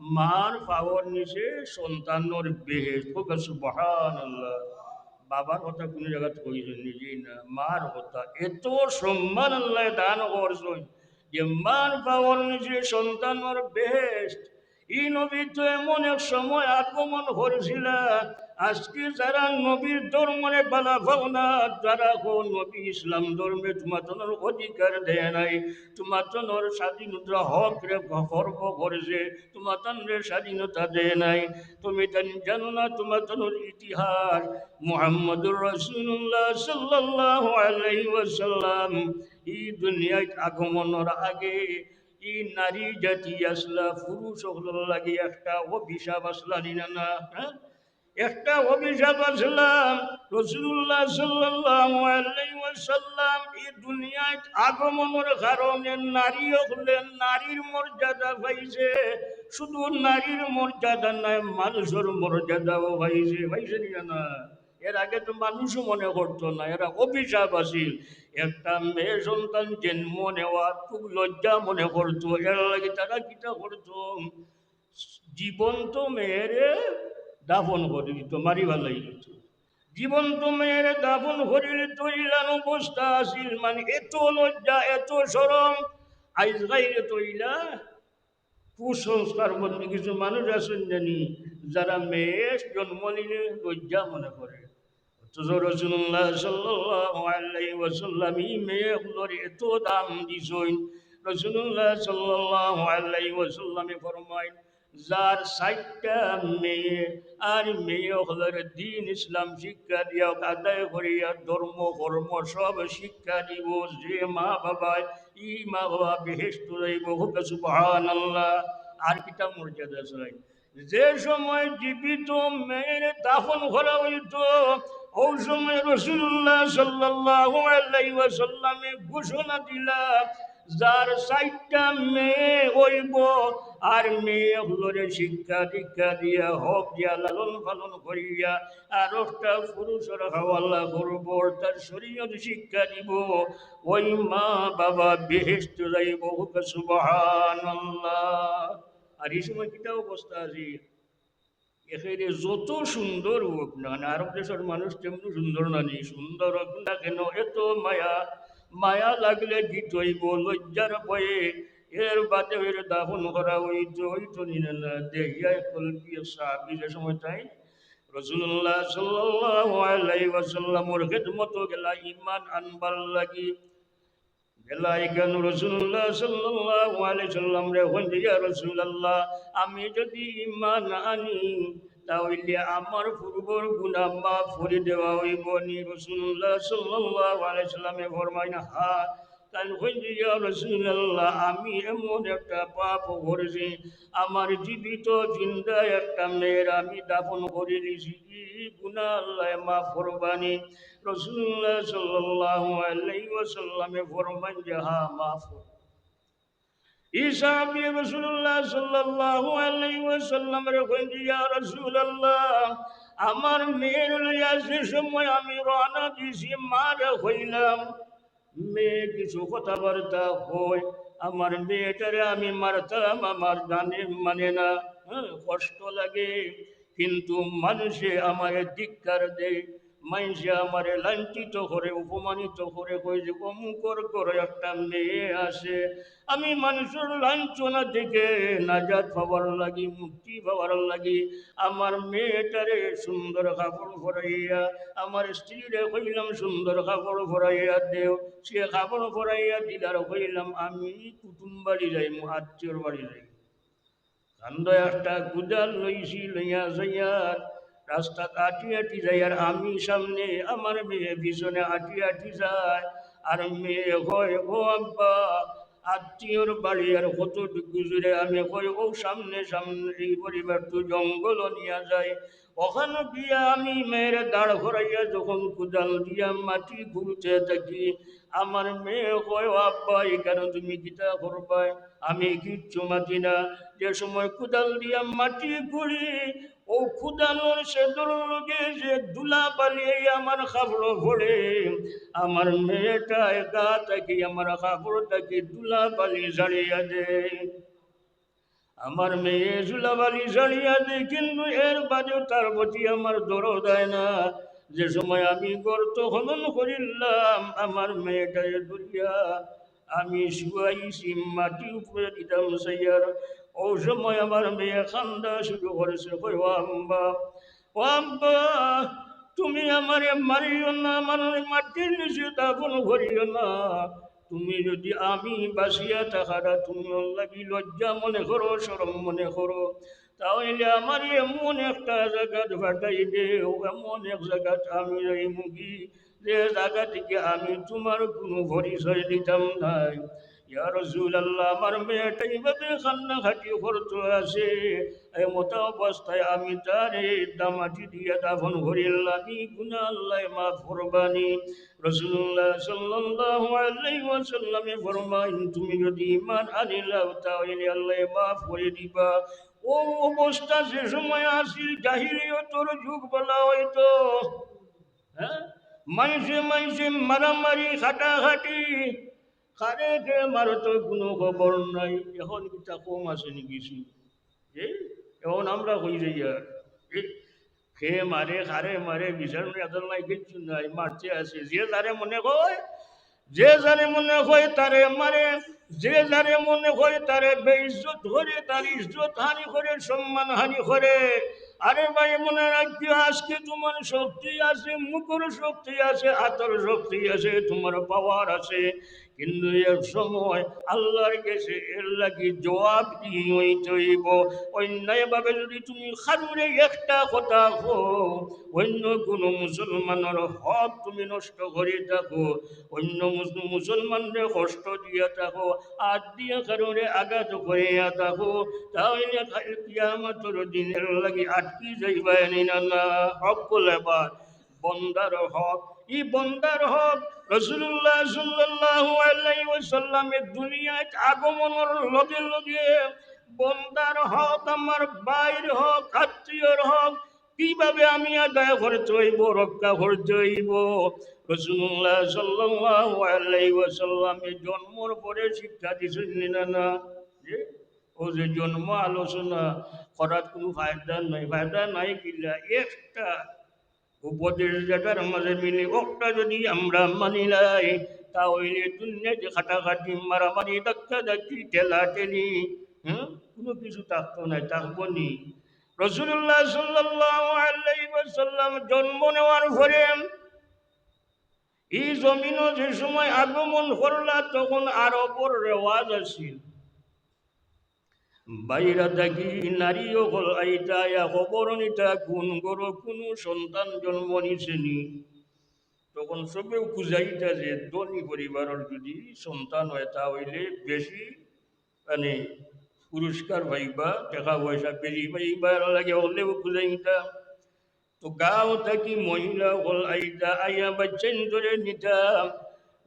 মার পাওয়ার নিচে সন্তানের বেহেস সুবহান আল্লাহ বাবার কথা কোনো জায়গা কইছে নিজেই না। মার কথা। এত সম্মান আল্লাহ দান করছেন যে মার পাওয়ার নিচে সন্তানের বেহেস্ট ই নবী তো এমন এক সময় আগমন করেছিল আজকে যারা নবীর ধর্মে বালা পাও না যারা হো নবী ইসলাম ধর্মে তোমার অধিকার দেয় নাই, তোমার স্বাধীনতা হক রে গর্ব করেছে তোমার স্বাধীনতা দেয় নাই। তুমি জানো না তোমার ইতিহাস? মোহাম্মদুর রসুল্লাহ সাল্লাহ আলাই ওয়াসাল্লাম এই দুনিয়ায় আগমনের আগে, ই নারী জাতি আসলা, পুরুষ হল লাগে একটা অভিশাপ আসলা নিনা না হ্যাঁ? একটা অভিশাপ আসলাম রসুল্লাহ সাল্লাম এই দুনিয়ায় আগমনের কারণে নারী হলেন নারীর মর্যাদা পাইছে। শুধু নারীর মর্যাদা নয়, মানুষের মর্যাদাও পাইছে। পাইছে না? এর আগে তো মানুষও মনে করতো না, এরা অভিশাপ আসিল। একটা মেয়ে সন্তান জন্ম নেওয়া খুব লজ্জা মনে করতো। এর লাগে তারা কিটা করতো? জীবন্ত মেয়েরে দাফন করে দিত মারি ভালাই দিত জীবন্ত মেয়ের দাফন করিলে তৈলান অবস্থা আসিল মানে এত লজ্জা, এত সরম আইজ গাইলে তৈলা, কুসংস্কার বন্ধু কিছু মানুষ আছেন জানি, যারা মেয়ে জন্ম নিলে লজ্জা মনে করে। রসুল্লাহ সাল্লাল্লাহু আলাইহি ওয়াসাল্লাম এই মেয়েগুলোর এত দাম দিছইন রসুল্লাহ সাল্লাল্লাহু আলাইহি ওয়াসাল্লামে ফরমায় যার সাইটটা মেয়ে, আর মেয়ে হলের দিন ইসলাম শিক্ষা দিয়া, আদায় করিয়া ধর্ম, কর্ম, সব শিক্ষা দিব। যে মা বাবা ই মা বাবা বেহেস্ত রইব। সুবহান আল্লাহ আর কিতা মর্যাদা চাই। যে সময় জীবিত মেয়ের দাফন করা হইত ওই সময় রসুল্লাহ সাল্লাহ আল্লাহ ঘোষণা দিলা যার সাইটটা মেয়ে হইব আর মেয়ে হলরে শিক্ষা দীক্ষা দিয়া, হক দিয়া লালন পালন করিয়া, আর একটা পুরুষের হাওয়াল্লা করব তার শরীর শিক্ষা দিব। ওই মা বাবা বেহেস্ত যাইব সুবহান আর এই সময় কিটা অবস্থা আছে এখানে যত সুন্দর হোক না আরব দেশের মানুষ তেমনি সুন্দর না নি? সুন্দর হোক না কেন? এত মায়া। মায়া লাগলে গীত হইব লজ্জার বয়ে এর বাদে এর দাফন করা হইতো হইতো নিনে না দেহিয়ায় কলবি সাহাবি যে সময় তাই রসুল্লাহ সাল্লাল্লাহু আলাইহি ওয়াসাল্লামর খেদমত গেলা ইমান আনবার লাগি। গেলা এখান রসুল্লাহ সাল্লাল্লাহু আলাইহি সাল্লাম রে হন রাসূলুল্লাহ, আমি যদি ইমান আনি তাহলে আমার পূর্বর গুণা মাফ করে দেওয়া হইব নি। রসুল্লাহ সাল্লাল্লাহু আলাইহি সাল্লামে ফরমাইন, হা কান ইয়া রাসূলুল্লাহ, আমি এমন একটা পাপ করেছি, আমার জীবিত জিন্দা একটা মেয়ের আমি দাফন করে দিয়েছি। গুণা আল্লাহ মাফ করবানি রসুল্লাহ সাল্লাল্লাহু আলাইহি ওয়াসাল্লামে ফরমান যাহা মাফ ঈসা রাসূলুল্লাহ সাল্লাল্লাহু আলাইহি ওয়াসাল্লাম রেখেন ইয়া রাসূলুল্লাহ, আমার মেয়ের লইয়া সময় আমি রওনা দিছি মার হইলাম। মেয়ে কিছু কথাবার্তা হয়, আমার মেয়েটারে আমি মারতাম, আমার জানে মানে না হ্যাঁ কষ্ট লাগে, কিন্তু মানুষে আমাকে ধিক্কার দেয়। মাইসে আমারে লাঞ্ছিত করে অপমানিত করে কই যে অমুকর করে একটা মেয়ে আসে। আমি মানুষের লাঞ্ছনা থেকে নাজাদ পাবার লাগি, মুক্তি পাবার লাগি। আমার মেয়েটারে সুন্দর কাপড় ভরাইয়া আমার স্ত্রীরে কইলাম সুন্দর কাপড় ভরাইয়া দেও। সে কাপড় ভরাইয়া দিলার কইলাম, আমি কুটুম বাড়ি যাই আত্মীয়র বাড়ি যাই কান্দ একটা গুদাল লইছি, লইয়া যাইয়ার রাস্তা আটি আটি যায়, আর আমি সামনে আমার মেয়ে পিছনে আটি আটি যায়। আর মেয়ে হয় ও আব্বা, আত্মীয়র বাড়ি আর কতটুকু জুড়ে আমি কই, ও সামনে সামনে এই পরিবার তো জঙ্গল নিয়ে যায়। ওখানে গিয়া আমি মেয়ের দাঁড় ঘরাইয়া যখন কুদাল দিয়া মাটি ঘুরতে থাকি, আমার মেয়ে কয় আব্বা এখানে তুমি গীতা করবাই? আমি কিচ্ছু মাতি না। যে সময় কুদাল দিয়া মাটি ঘুরি ও খুদানোর সে লোকে যে দুলা পালিয়ে আমার ভরে, আমার মেয়েটা একা থাকি, আমার খাবড়টাকে দুলা দেয় আমার মেয়ে কিন্তু এর বাদেও তার প্রতি আমার দরদ দেয় না। যে সময় আমি গর্ত খনন করিলাম, আমার মেয়েটাকে ধরিয়া আমি শুয়াইছি, মাটি উপরে দিতাম সাইয়ার ও সময় আমার মেয়ে খান্দা শুরু করেছে তুমি আমারে মারিও না আমার মাটির নিচে দাফন করিও না তুমি যদি আমি বাসিয়া থাকারা তুমি লাগি লজ্জা মনে করো সরম মনে করো তাহলে আমার এমন একটা জায়গা ফাটাই দেও এমন এক জায়গা আমি এই মুগি যে জায়গা থেকে আমি তোমার কোনো পরিচয় দিতাম নাই ইয়া রসুল আল্লাহ আমার মেয়েটা এইভাবে কান্না খাটি করতে আছে এই মতো অবস্থায় আমি তার দামাটি দিয়ে দাফন করিলাম গুনা আল্লাহ মাফ করবানি রসুল্লাহ সাল্লাল্লাহু আলাইহি ওয়াসাল্লামে ফরমাইন, তুমি যদি ঈমান আনিলাও তাহলে আল্লাহ মাফ করে দিবা। ও অবস্থা যে সময় আসিল, জাহিলিয়তর যুগ বলা হয়তো হ্যাঁ? মানুষে মানুষে মারামারি, খাটাখাটি। খারে খে মারো তো কোনো খবর নাই, এখন কিতা কম আছে নি কিছু এ, এখন আমরা হই যাই আর? খে মারে, খারে মারে বিচার এত নাই কিছু নাই, মারতে আছে যে যারে মনে হয় যে যারে মনে হয় তারে মারে। যে যারে মনে হয় তারে বেইজ্জত করে, তার ইজ্জত হানি করে, সম্মান হানি করে। আরে ভাই, মনে রাখিও আজকে তোমার শক্তি আছে, মুখর শক্তি আছে, হাতের শক্তি আছে, তোমার পাওয়ার আছে। কিন্তু এর সময় আল্লাহর কাছে এর লাগি জবাব দিয়ে হইতেইব অন্যায়ভাবে যদি তুমি খারুরে একটা কথা হো অন্য কোনো মুসলমানের হক তুমি নষ্ট করে থাকো, অন্য মুস- মুসলমানদের কষ্ট দিয়ে থাকো, আর দিয়ে কারণে আঘাত করিয়া থাকো, তাহলে কিয়ামতর দিনের লাগি আটকি যাইবা না হক বলেবার বন্দার হক ই বন্দার হক? রসুল্লাহ আলাইহি ওয়াসাল্লামের দুনিয়ায় আগমনের লগে লগে বন্দার হক, আমার বাইর হক, আত্মীয়র হক, কীভাবে আমি আদায় করতে হইব, রক্ষা করতে হইব? রসুল্লাহ আলাইহি ওয়াসাল্লামের জন্মর পরে শিক্ষা দিয়েছেন না ও যে জন্ম আলোচনা, করার কোনো ফায়দা নাই ফায়দা নাই কিলা? একটা উপদেশ যেটার মাঝে মিলে ওটা যদি আমরা মানি নাই, তাহলে দুনিয়াতে খাটাখাটি, মারামারি ধাক্কা ধাক্কি ঠেলা ঠেলি হ্যাঁ কোনো কিছু থাকতো না, থাকব নি। রসুল্লাহ আলাইহি জন্ম নেওয়ার পরে এই জমিনও যে সময় আগমন করলা, তখন আরবর রেওয়াজ আছিল। বাইরা থাকি নারী অকল আইতা ইয়া নিতা, কোন গর, কোনো সন্তান জন্ম নিছেনি। তখন সবেও খুঁজাইতা যে ধনী পরিবারের যদি সন্তান হয় তা হইলে বেশি মানে পুরস্কার পাইবা, টাকা পয়সা বেশি পাইবা লাগে হলেও খুঁজাইতা তো গাঁও থাকি মহিলা হল আইতা, আইয়া বাচ্চান ধরে নিতাম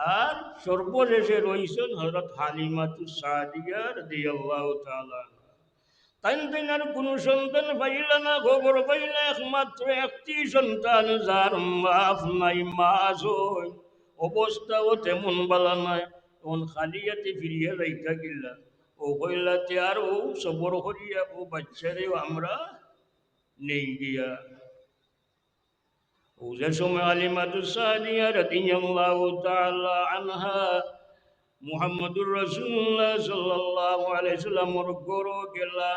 আর সর্বশেষে রয়েছেন হজরত হালিমাতু সাদিয়া রাদিয়াল্লাহু তাআলা তাই তাই আর কোনো সন্তান পাইল না খবর পাইল একমাত্র একটি সন্তান যার মাফ নাই মাস অবস্থাও তেমন বালা নাই তখন খালিয়াতে ফিরিয়া লাইকা গিলা। ও কইলাতে আর ও সবর করিয়া ও বাচ্চারেও আমরা নেই গিয়া। وزي سمع علمة السادية رضي الله تعالى عنها محمد رسول الله صلى الله عليه وسلم গরো গেলা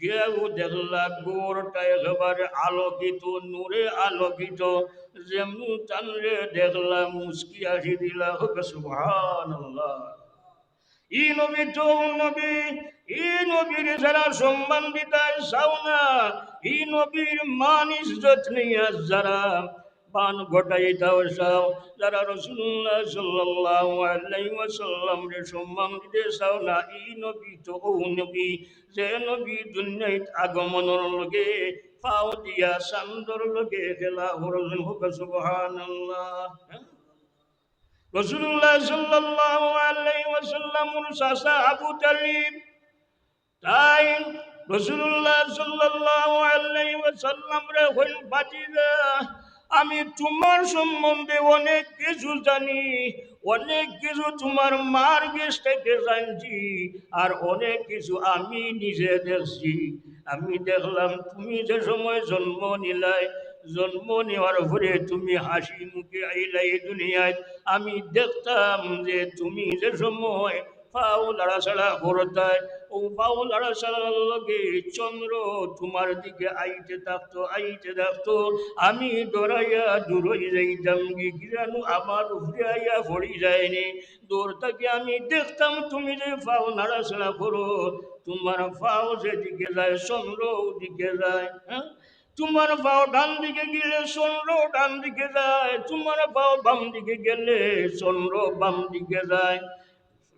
গেউ দেখলা গোরটা একেবারে আলোকিত নূরে আলোকিত যেমন টানলে দেখলা মুস্কি আসি দিলা হবে সুবহানাল্লাহ ই নবী তো নবী ই নবীর যারা সম্মান দিতায় চাও না ই নবীর মান ইজ্জত নিয়ে যারা পান ঘটাইতাও চাও যারা রসুল্লাহ সাল্লাল্লাহু আলাইহি রে সম্মান দিতে চাও না, ই নবী তো ও নবী, যে নবী দুনিয়ায় আগমনের লগে পাও দিয়া সান্দর লগে খেলা হরজন হোক, সুবহানাল্লাহ হ্যাঁ? রসুল্লাহ সাল্লাল্লাহু আলাইহি ওয়াসাল্লামুর চাচা আবু তালিব তাই রসুল্লাহ ওয়াসাল্লাম রে হইল বাজিরা আমি তোমার সম্বন্ধে অনেক কিছু জানি, অনেক কিছু তোমার মার গেছ থেকে জানছি, আর অনেক কিছু আমি নিজে দেখছি। আমি দেখলাম তুমি যে সময় জন্ম নিলাই, জন্ম নেওয়ার পরে তুমি হাসি মুখে আইলাই দুনিয়ায়, আমি দেখতাম যে তুমি যে সময় পাও লড়াছাড়া করতায় ও পাও লড়াছাড়ার লগে। চন্দ্র তোমার দিকে আইতে থাকতো আইতে থাকতো। আমি ডরাইয়া দূরই যাইতাম কি কিরানু আমার আইয়া পড়ি যায়নি। আমি দেখতাম, তুমি যে পাও নাড়াছাড়া করো তোমার পাও যেদিকে যায়, চন্দ্র ওদিকে যায় হ্যাঁ? তোমার পাও ডান দিকে গেলে চন্দ্র ডান দিকে যায়, তোমার পাও বাম দিকে গেলে চন্দ্র বাম দিকে যায়।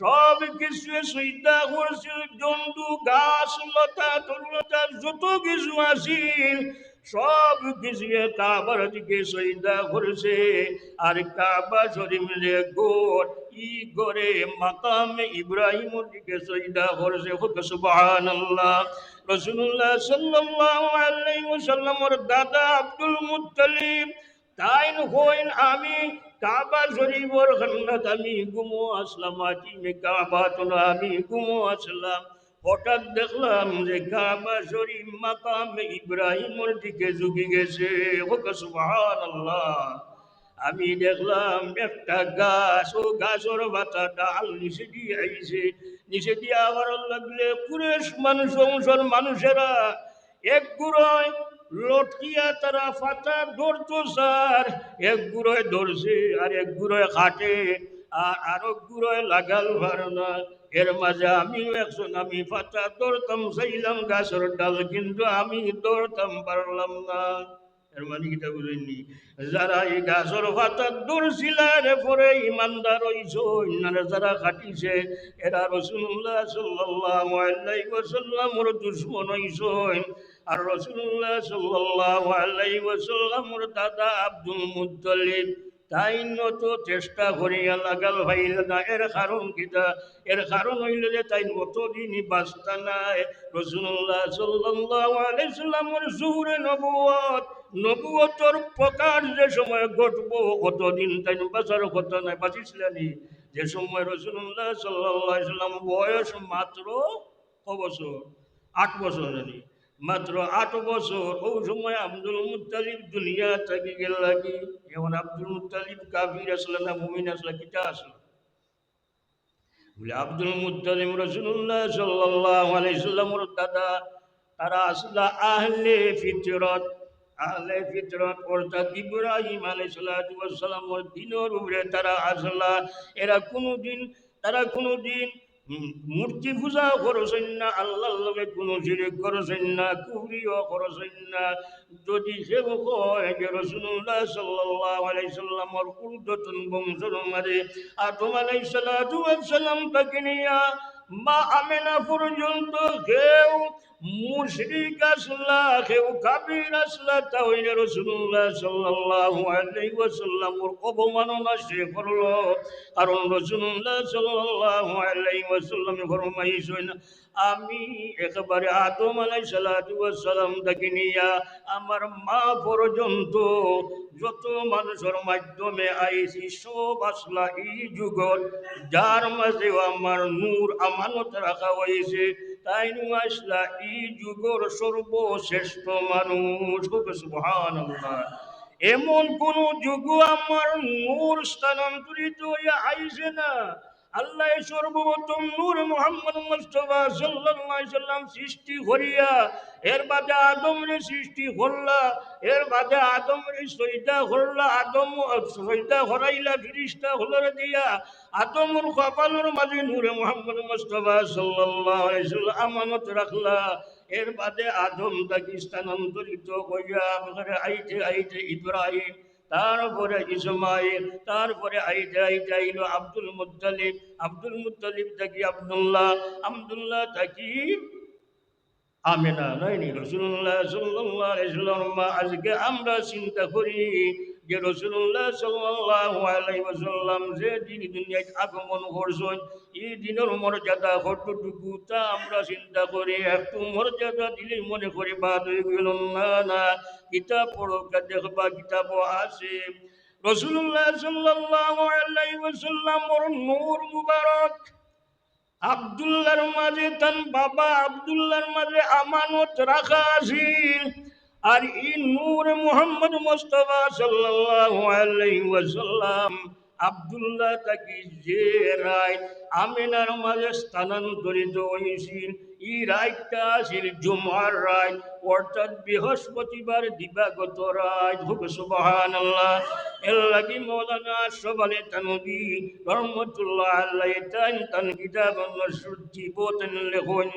সব কিছু সৈদা করেছিল জন্তু গাছ লতা তরুলতা যত কিছু আছিল সব কিছু কাবার দিকে সৈদা করেছে। আর কাবা শরীফে গোর ই করে মাকাম ইব্রাহিমের দিকে সৈদা করেছে। হোক, সুবহানাল্লাহ। রসুল্লাহ সাল্লাল্লাহু আলাইহি ওয়াসাল্লামের দাদা আব্দুল মুত্তালিব, তাইন হইন আমি কাবা শরীফর খান্নাত আমি গুমো আসলাম আতিমে কাবা তো আমি গুমো আসলাম। হঠাৎ দেখলাম যে কাবা শরীফ মাকাম ইব্রাহিমের দিকে ঝুঁকে গেছে। হোক সুবহানাল্লাহ। আমি দেখলাম একটা গাছ, ও গাছের বাতা ডাল নিচে দিয়ে আইছে। নিচে দিয়ে আবার লাগলে কুরেশ মানুষ অংশর মানুষেরা এক গুড়োয় লটকিয়া তারা ফাতা ধরতো, স্যার। এক গুড়োয় ধরছে আর এক গুড়োয় খাটে আর আরও গুড়োয় লাগাল না এর মাঝে আমিও একজন, আমি ফাতা ধরতাম, চাইলাম গাছের ডাল, কিন্তু আমি ধরতাম পারলাম না। এর মানে কিটা বুঝেননি? যারা এই গাছর ফাতার দৌড়ছিলার পরে ইমানদার হইছইন আর যারা খাটিছে, এরা রসুল্লাহ সাল্লাল্লাহু আলাইহি ওয়াসাল্লামর দুশমন হইছইন আর রসুল্লাহ সাল্লাল্লাহু আলাইহি ওয়াসাল্লামর দাদা আব্দুল মুত্তালিব, তাই নত চেষ্টা করিয়া লাগাল ভাইল না। এর কারণ কিতা এর কারণ হইল যে তাই অতদিনই বাস্তা নাই। রসুল্লাহ সাল্লাল্লাহু আলাইহি সাল্লামের জুহুরে নবুয়ত নবুয়তর প্রকাশ যে সময় ঘটবো, অতদিন তাই বাঁচার কথা নাই বাঁচিছিলেনি যে সময় রসুল্লাহ সাল্লাহ সাল্লাম বয়স মাত্র ক বছর? আট বছর জানি মাত্র আট বছর ওই সময় আব্দুল মুতালিব দুনিয়া থেকে গেল লাগি যেমন আব্দুল মুতালিব কাবির আসলে না, মুমিন আসলে, কিটা আসলে? বলে, আব্দুল মুতালিম রসুল্লাহ সাল্লাহ আলাইসাল্লামর দাদা, তারা আসলা আহলে ফিতরত। আহলে ফিতরত অর্থাৎ ইব্রাহিম আলাইসাল্লামের দিনের উপরে তারা আসলা। এরা কোনোদিন, তারা কোনোদিন মূর্তি পূজা করছেন না, আল্লাহর লগে কোনো শিরিক করছেন না, কুহরিও করছেন না। যদি সে কয় রসুল্লাহ সাল্লাহ আলাইসাল্লামর উর্দতন বংশর মারে, আদম সালাম তাকে নিয়া মা আমেনা পর্যন্ত কেউ মুশরিক আসলা, কেউ কাবির আসলা, তাহলে রসুল্লাহ সাল্লাল্লাহু আলাইহি ওয়াসাল্লামর অবমাননা সে করল। কারণ রসুল্লাহ সাল্লাল্লাহু আলাইহি ওয়াসাল্লাম ফরমাইছেন আমি একেবারে আদম আলাই সালাম তাকে নিয়া আমার মা পর্যন্ত যত মানুষের মাধ্যমে আইছি, সব আসলা এই যুগত যার মাঝে আমার নূর আমানত রাখা হয়েছে। তাই আসলা ই যুগর সর্বশ্রেষ্ঠ মানুষ। সুবহান এমন কোন যুগ আমার নূর স্থানান্তরিত হইয়া আইসে না। আল্লাহ সর্বপ্রথম নূর মোহাম্মদ মুস্তফা সাল্লাল্লাহু আলাইহি সাল্লাম সৃষ্টি করিয়া, এর বাদে আদমরে সৃষ্টি করলা, এর বাদে আদমরে সইদা করলা, আদম সইদা হরাইলা, ফিরিস্তা হলরে দিয়া, আদমর কপালের মাঝে নূরে মোহাম্মদ মুস্তফা সাল্লাল্লাহু আলাইহি সাল্লাম আমানত রাখলা, এর বাদে আদম তাকে স্থানান্তরিত করিয়া আইতে আইতে ইব্রাহিম তারপরে ইসমাইল, তারপরে আইতে আইতে আইল আব্দুল মুত্তালিব আব্দুল মুত্তালিব থাকি আবদুল্লাহ আবদুল্লাহ থাকি আমেনা, নয়নি? রসুল্লাহ আলাইহি আজকে আমরা চিন্তা করি যে রসুল্লাহ ওয়াসাল্লাম যে দিন দুনিয়ায় আগমন করছেন, এই দিনের মর্যাদা কতটুকু তা আমরা চিন্তা করি। একটু মর্যাদা দিলে মনে করি বাদ হয়ে গেল। না না, কিতাব পড়ো, দেখবা কিতাব আছে। রসুল্লাহ ওয়াসাল্লাম নূর মুবারক। আবদুল্লার মাঝে তান বাবা আবদুল্লার মাঝে আমানত রাখা আছিল আর ই নূর মোহাম্মদ মুস্তফা সাল্লাল্লাহু আলাইহি ওয়াসাল্লাম আবদুল্লাহ তাকে যে রায় আমিনার মাঝে স্থানান্তরিত হয়েছিল, এই রায়টা আছিল জুমার রায়, অর্থাৎ বৃহস্পতিবার দিবাগত রায় ভুগ সুবহান আল্লাহ এর লাগি মৌলানা সবালে তানবী রহমতুল্লাহ আল্লাহ তান তান কিতাব নসরুদ্দি বোতন লেখন।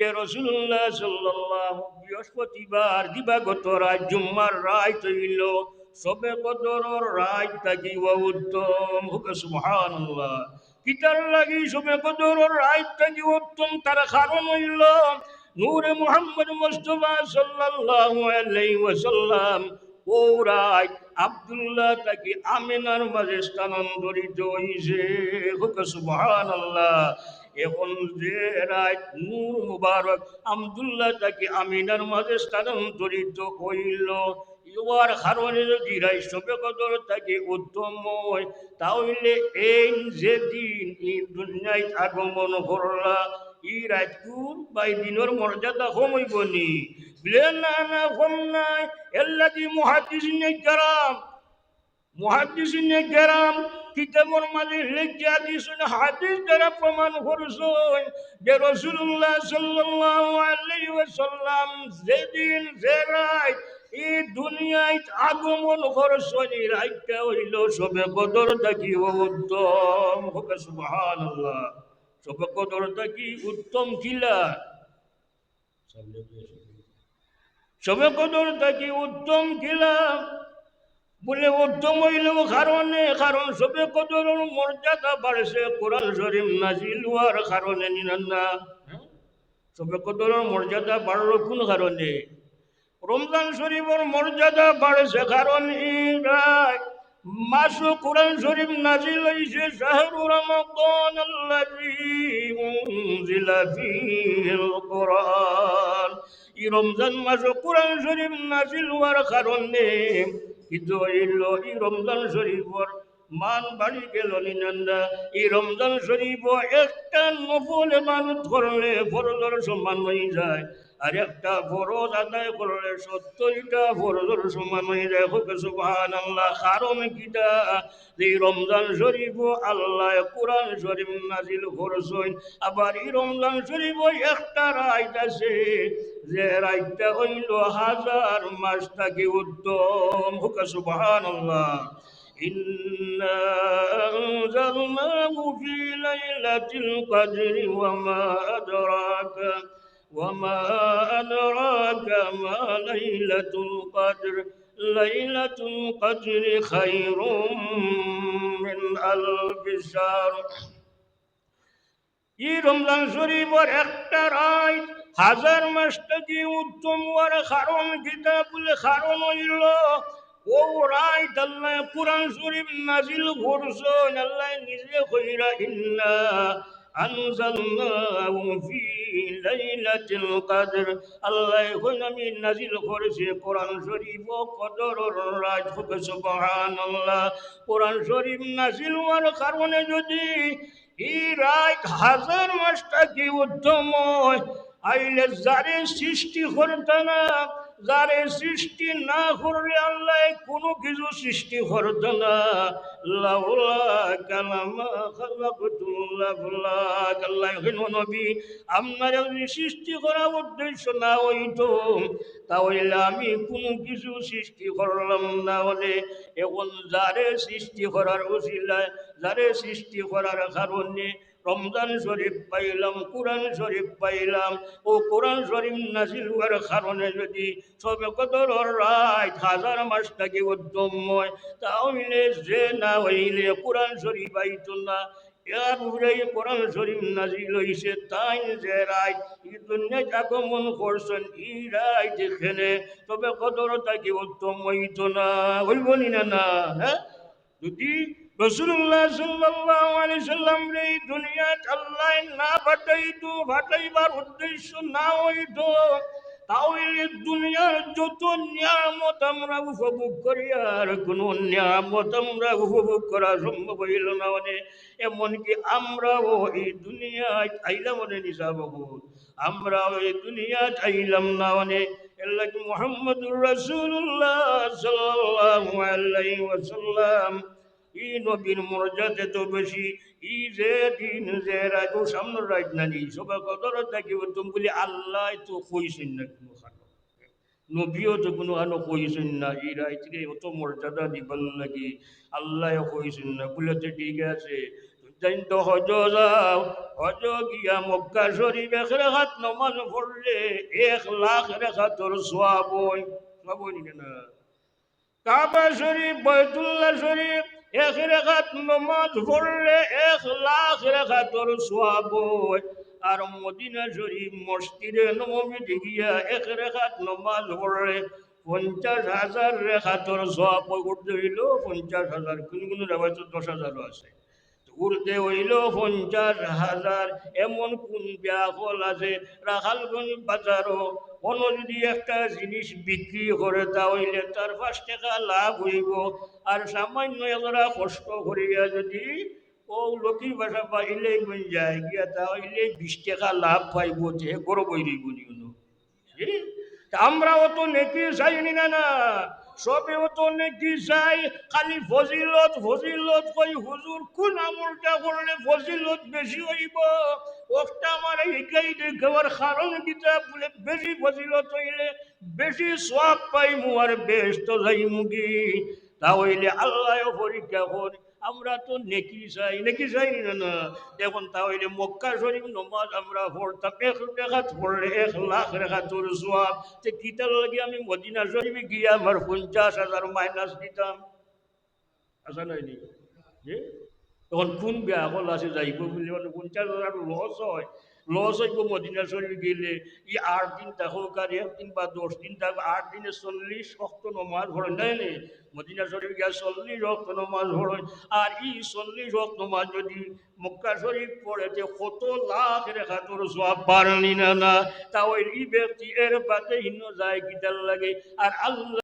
যে রসুল্লাহ সাল্লাল্লাহ বৃহস্পতিবার দিবাগত জুম্মার রায় তৈল সবে রায় উত্তম কিতার লাগি সবে রায় উত্তম, তার কারণ হইল নূরে মুহাম্মদ আব্দুল্লাহ তাকে আমিনার মাঝে স্থানান্তরিত হইছে। হুক সুবহানাল্লাহ। এখন যে রাত নূর মুবারক আব্দুল্লাহ তাকে আমিনার মাঝে স্থানান্তরিত হইল ইওয়ার কারণে যদি রাই সবে কদর তাকে উত্তম হয় তাহলে এই যে দিন, এই দুনিয়ায় আগমন করলা ই রাজকুর বা এই দিনের মর্যাদা কম হইব নি। বলে, না না কম নাই। এল্লাদি মহাদিস নেই কারাম মহাদিসিনে গেরাম কিতাবর মাঝে লেখিয়া দিয়েছেন হাদিস দ্বারা প্রমাণ করছেন যে রসুল্লাহ সাল্লাল্লাহু যেদিন যে এই দুনিয়ায় আগমন করছেন রাতটা হইল সবে কদর থাকি উত্তম হোক, সুবহানাল্লাহ। সবে কদর থাকি উত্তম কিলা সবে কদর থাকি উত্তম কিলা বলে হইল কারণে, কারণ সবে কদর মর্যাদা বাড়ছে। কোরআন শরীফ নাজিল হওয়ার কারণে নিনান্না সবে কদর মর্যাদা বাড়লো কোন কারণে? রমজান শরীফের মর্যাদা বাড়ছে কারণ মাস কোরআন শরীফ নাজিল হইছে শাহরু রমাদান আল্লাযী উনজিলা ফীহিল কোরআন। এই রমজান মাস কোরআন শরীফ নাজিল হওয়ার কারণে কিন্তু হইল এই রমজান শরীফর মান বাড়ি গেল নিনান্দা। এই রমজান শরীফ একটা নফল মানুষ করলে ফরজর সম্মান হয়ে যায়। আর একটা ফরজ আদায় করলে সত্তরটা ফরজর সমান হয়ে যায় হোকে সুবহান আল্লাহ কারণ কিটা এই রমজান শরীফ আল্লাহ কোরআন শরীফ নাজিল করছই আবার এই রমজান শরীফ একটা রাইট আছে যে রাইটটা হইল হাজার মাস থাকি উত্তম হোকে সুবহান আল্লাহ إنا أنزلناه في ليلة القدر وما أدراك وما أدراك ما ليلة القدر ليلة القدر خير من ألف شهر এই রমজান শরীফের একটা রায় হাজার মাসটাকে উত্তম হওয়ার কারণ কিতা বলে কারণ হইল ও রায় আল্লাহ কোরআন শরীফ নাজিল করছেন আল্লাহ নিজে কইরা ইন্না কদর। আল্লাহ কইন আমি নাজিল করেছি কোরআন শরীফ ও কদরের রাত হবে সুবহানাল্লাহ। কোরআন শরীফ নাজিল হওয়ার কারণে যদি এই রাত হাজার মাসটা কি উত্তম আইলে যারে সৃষ্টি করতে না যারে সৃষ্টি না করলে আল্লাহ কোনো কিছু সৃষ্টি করত না। সৃষ্টি করা উদ্দেশ্য না হইতো তাহলে আমি কোনো কিছু সৃষ্টি করলাম না হলে এখন যারে সৃষ্টি করার উচিলায় যারে সৃষ্টি করার কারণে রমজান শরীফ পাইলাম, কোরআন শরীফ পাইলাম, ও কোরআন শরীফ নাজিল হওয়ার কারণে যদি সবে কদর রাত হাজার মাস থাকি উদ্যময় তাহলে যে না হইলে কোরআন শরীফ আইত না। এর উপরে কোরআন শরীফ নাজিল হইছে, তাই যে রায় এই দুনিয়ায় আগমন করছেন, এই রায় যেখানে তবে কদর থাকি উত্তম হইত না। হইবনি না না হ্যাঁ? যদি রসুল্লাহ সাল্লাল্লাহু আলাইহি সাল্লাম রে, এই আল্লাহ না পাঠাইতো পাঠাইবার উদ্দেশ্য না হইতো। দুনিয়ার যত নিয়ামত আমরা উপভোগ করি, আর কোনো নিয়ামত আমরা উপভোগ করা সম্ভব হইল না মানে। এমনকি আমরাও এই দুনিয়ায় আইলাম মানে নিশা বাবু আমরাও এই দুনিয়ায় আইলাম না মানে। এল্লাহ মুহাম্মদুর আলাইহি ওয়াসাল্লাম। ই নবীর মর্যাদা তো বেশি। ই যে দিন যে রাত, ও সামনের রাত না তুমি বলি, আল্লাহ তো না কোনো খানো নবীও তো কোনো খানো কইছেন না এই রাইতকে অত মর্যাদা আল্লাহ কইছেন না। বলে, তো আছে। তাই তো হজ যাও এক লাখ রেখা তোর সোয়াবই সোয়াবই না? শরীফ এক রেখাত নমাজ পড়লে এক লাখ রেখা তোর সোয়াব আর মদিনা শরীফ মসজিদে নবমী দেখিয়া এক রেখাত নমাজ পড়লে পঞ্চাশ হাজার রেখা তোর সোয়াব করতে হইল পঞ্চাশ হাজার, কোন কোন তো দশ হাজারও আছে। উড়তে হইল পঞ্চাশ হাজার। এমন কোন ব্যাকল আছে? রাখালগঞ্জ বাজারও কোনো যদি একটা জিনিস বিক্রি করে তাহলে তার পাঁচ টাকা লাভ হইব। আর সামান্য এরা কষ্ট করিয়া যদি ও লক্ষ্মী বাসা পাইলে যায়, গিয়া তাহলে বিশ টাকা লাভ পাইব যে গরব হইব নি। আমরা অত নেকি চাইনি না না। সবে অত নেকি চাই খালি ফজিলত ফজিলত কই, হুজুর, কোন আমলটা করলে ফজিলত বেশি হইব? ওটা আমার শিকাই দেখাবার কারণ কিতা বলে, বেশি ফজিলত হইলে বেশি সব পাইমু আর বেশ তো যাইমু কি? তা হইলে আল্লাহ পরীক্ষা করি আমরা তো নেকি চাই নেকি চাই না এখন তাহলে মক্কা শরীফ নমাজ আমরা পড়তাম, এক রেখাত পড়লে এক লাখ রেখা তোর সোয়াব তে কিতার লাগে আমি মদিনা শরীফে গিয়ে আমার পঞ্চাশ হাজার মাইনাস দিতাম? আসা নাই নি? এখন কোন বেয়া কল আছে, যাইব বলে মানে পঞ্চাশ হাজার লস হয়। মদিনা গেলে ই আট দিন বা দশ দিন আট দিনে চল্লিশ রক্ত নমাজ ভরে নাই নে? মদিনা শরীফ গিয়া চল্লিশ নমাজ আর ই চল্লিশ রক্ত নমাজ যদি মক্কা শরীফ পড়েতে কত লাখ রেখা তোর সব পারলি না না? তাও এই ব্যক্তি এর বাদে হিন্ন যায় কিতার লাগে। আর আল্লাহ